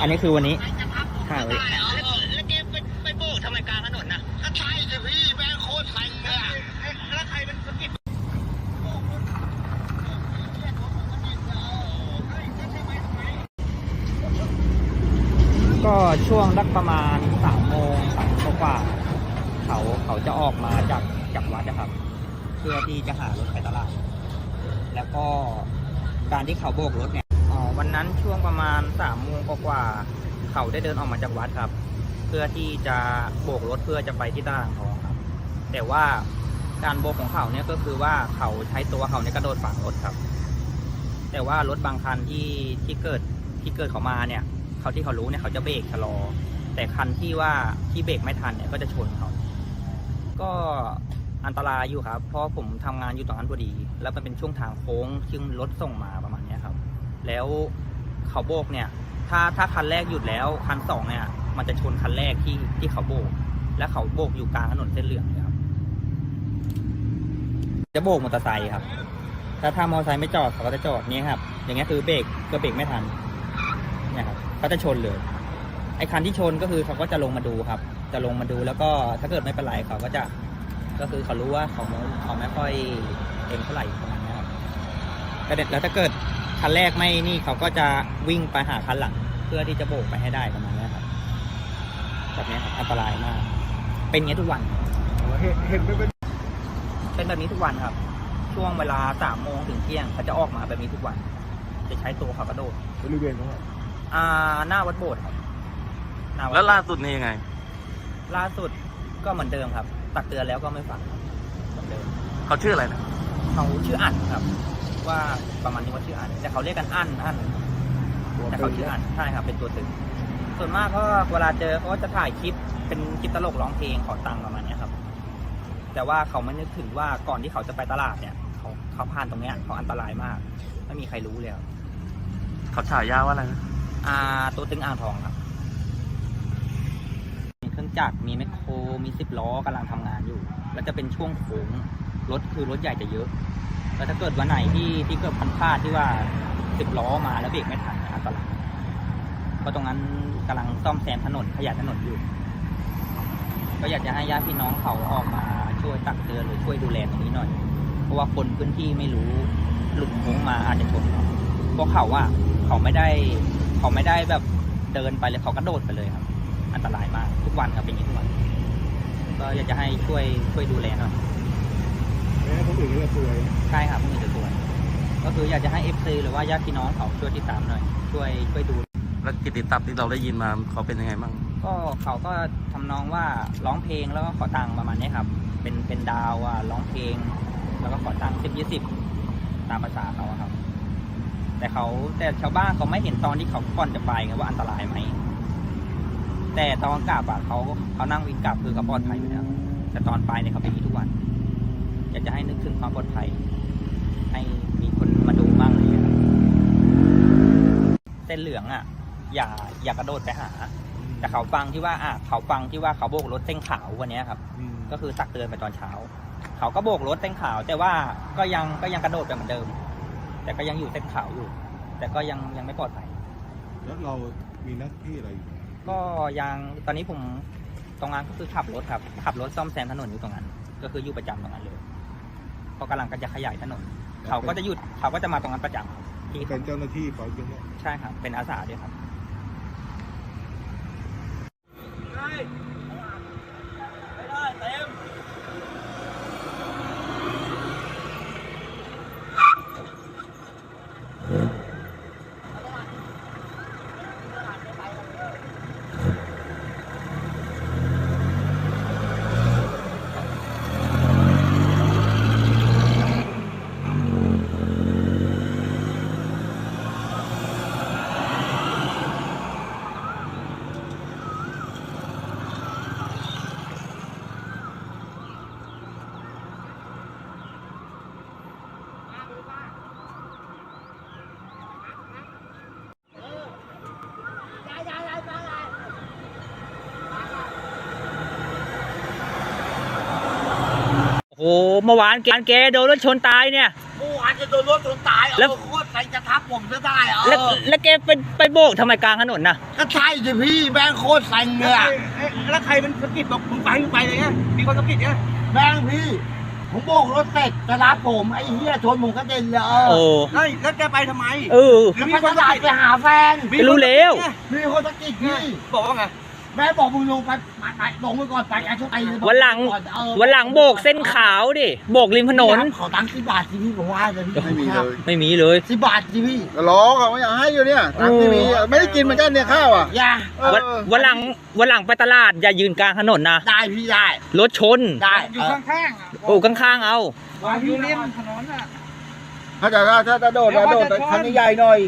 อันนี้คือวันนี้ถ่ายไว้แล้วแล้วแกไปไปโบกทำไมกลางถนนน่ะก็ใช่สิพี่แม่งโคตรแรงเลยอะแล้วใครเป็นคนกินก็ช่วงสักประมาณสามโมงสามกว่าๆเขาเขาจะออกมาจากจากวัดนะครับ เพื่อที่จะหารถไปตลาด แล้วก็การที่เขาโบกรถเนี่ยอ๋อ วันนั้นช่วงประมาณสามโมงกว่าๆเขาได้เดินออกมาจากวัดครับ เพื่อที่จะโบกรถเพื่อจะไปที่ตลาดทองครับ แต่ว่าการโบกของเขาเนี่ยก็คือว่าเขาใช้ตัวเขาเนี่ยกระโดดฝังรถครับ แต่ว่ารถบางคันที่ที่เกิดที่เกิดเขามาเนี่ยเขาที่เขารู้เนี่ยเขาจะเบรกชะลอ แต่คันที่ว่าที่เบรกไม่ทันเนี่ยก็จะชนเขาก็อันตรายอยู่ครับ เพราะผมทำงานอยู่ตรงนั้นพอดี แล้วมันเป็นช่วงทางโค้งซึ่งรถส่งมาประมาณนี้ แล้วเขาโบกเนี่ย ถ้าถ้าคันแรกหยุดแล้วคันสองเนี่ย มันจะชนคันแรกที่ที่เขาโบก และเขาโบกอยู่กลางถนนเส้นเหลืองเลยครับจะโบกมอเตอร์ไซค์ครับ ถ้าถ้ามอเตอร์ไซค์ไม่จอดเขาก็จะจอดนี่ครับ อย่างเงี้ยคือเบรกก็เบรกไม่ทันเนี่ยครับเขาจะชนเลยไอ้คันที่ชนก็คือเขาก็จะลงมาดูครับ จะลงมาดูแล้วก็ถ้าเกิดไม่เป็นไรเขาก็จะ ก็คือเขารู้ว่าเขาไม่เขาไม่ค่อยเต็มเท่าไหร่ประมาณนี้ครับแล้วถ้าเกิด คันแรกไม่นี่เขาก็จะวิ่งไปหาคันหลัง เพื่อที่จะโบกไปให้ได้ประมาณเนี้ยครับแบบเนี้ยครับอันตรายมาก เป็นอย่างนี้ทุกวันเห็นเห็นไม่เป็นเป็นแบบนี้ทุกวันครับ ช่วงเวลาสามโมงถึงเที่ยงเขาจะออกมาแบบนี้ทุกวัน จะใช้ตัวเขากระโดดบริเวณของเราอ่าหน้าวัดโบสถ์ครับหน้าวัดแล้วล่าสุดนี่ยังไง ล่าสุดก็เหมือนเดิมครับ ตักเตือนแล้วก็ไม่ฟังครับเหมือนเดิมเขาชื่ออะไรนะเขาชื่ออันครับ ว่าประมาณนี้ว่าชื่ออันแต่เขาเรียกกันอันอันแต่เขาชื่ออันใช่ครับเป็นตัวตึงส่วนมากก็เวลาเจอเขาก็จะถ่ายคลิปเป็นคลิปตลกร้องเพลงขอตังค์ประมาณเนี้ยครับ แต่ว่าเขาไม่นึกถึงว่าก่อนที่เขาจะไปตลาดเนี่ย เขาเขาผ่านตรงเนี้ยเขาอันตรายมาก ไม่มีใครรู้เลยครับเขาฉายาว่าอะไรนะอ่า ตัวตึงอ่างทองครับมีเครื่องจักรมีแมคโครมีสิบล้อกำลังทำงานอยู่ แล้วจะเป็นช่วงโค้งรถคือรถใหญ่จะเยอะ แล้วถ้าเกิดวันไหนที่ที่เกิดพันพลาดที่ว่าสิบล้อมาแล้วเบรกไม่ทันอันตรายเพราะตรงนั้นกำลังซ่อมแซมถนนขยายถนนอยู่ ก็อยากจะให้ญาติพี่น้องเขาออกมาช่วยตักเตือนหรือช่วยดูแลตรงนี้หน่อย เพราะว่าคนพื้นที่ไม่รู้หลุดโค้งมาอาจจะชนเขาเพราะเขาว่าเขาไม่ได้เขาไม่ได้แบบเดินไปเลยเขากระโดดไปเลยครับ อันตรายมากทุกวันครับเป็นอย่างนี้ทุกวัน ก็อยากจะให้ช่วยช่วยดูแลหน่อย แม้คนอื่นก็จะซวยใช่ครับพวกนี้จะช่วยก็คืออยากจะให้เอฟซีหรือว่าญาติพี่น้องเขาช่วยติดตามหน่อย ช่วยช่วยดู แล้วกิตติศัพท์ที่เราได้ยินมาเขาเป็นยังไงบ้างก็เขาก็ทำนองว่าร้องเพลงแล้วก็ขอตังค์ประมาณนี้ครับ เป็นเป็นดาวอะร้องเพลง แล้วก็ขอตังค์สิบยี่สิบตามภาษาเขาอะครับ แต่เขาแต่ชาวบ้านเขาไม่เห็นตอนที่เขาก่อนจะไปไงว่าอันตรายไหมแต่ตอนกลับอะเขาเขานั่งวินกลับคือเขาปลอดภัยอยู่แล้วแต่ตอนไปเนี่ยเขาเป็นอย่างนี้ทุกวันอยาก จะให้นึกถึงความปลอดภัย ให้มีคนมาดูบ้างเลยครับเส้นเหลืองอะ อย่าอย่ากระโดดไปหา แต่เขาฟังที่ว่าอะเขาฟังที่ว่าเขาโบกรถเส้นขาววันเนี้ยครับอืมก็คือตักเตือนไปตอนเช้า เขาก็โบกรถเส้นขาว แต่ว่าก็ยังก็ยังกระโดดไปเหมือนเดิม แต่ก็ยังอยู่เส้นขาวอยู่ แต่ก็ยังยังไม่ปลอดภัยแล้วเรามีหน้าที่อะไรอยู่ก็ยังตอนนี้ผมตรงนั้นก็คือขับรถครับขับรถซ่อมแซมถนนอยู่ตรงนั้น ก็คืออยู่ประจำตรงนั้นเลยเพราะกำลังก็จะขยายถนน เขาก็จะหยุดเขาก็จะมาตรงนั้นประจำที่เป็นเจ้าหน้าที่เปล่ายังไงใช่ครับ เป็นอาสาด้วยครับ โอ้โหเมื่อวานแกแกโดนรถชนตายเนี่ยเมื่อวานจะโดนรถชนตายแล้วเอาโคตรใครจะทับผมจะได้เอแล้วอแล้วแกไปไปโบกทำไมกลางถนนน่ะก็ใช่สิพี่แม่งโคตรแซงเลยอะแล้วใครเป็นสะกิดบอกมึงไปมึงไปเลยเนี่ยมีคนสะกิดเนี่ยแม่งพี่ผมโบกรถเสร็จจะรับผมไอ้เหี้ยชนผมกระเด็นเลยเอโอ้อเฮ้ยแล้วแกไปทำไมเออหรือมีมีคคนนตสะลาดกิดไปหาแฟนมีรู้แล้วมีคนตะกิดพี่บอกว่าไง แม่บอกมึงลงไปไปไปลงไปก่อนไปไอ้ชุดไอ้วันหลังเออวันหลังโบกเส้นขาวดิ โบกริมถนน ขอตังค์สิบบาทสิพี่ผมว่าเลยพี่ไม่มีเลยไม่มีเลยสิบบาทสิพี่ร้องเขาไม่อยากให้อยู่เนี่ยตังค์ไม่มีอะไม่ได้กินเหมือนกันเนี่ยข้าวอะอย่าวันวันหลังวันหลังไปตลาดอย่ายืนกลางถนนนะได้พี่ได้รถชนได้อยู่ข้างๆอะโอ้ข้างๆเอาวางอยู่ริมถนนอะถ้าจะถ้าถ้าโดดนะโดดคันใหญ่ๆหน่อย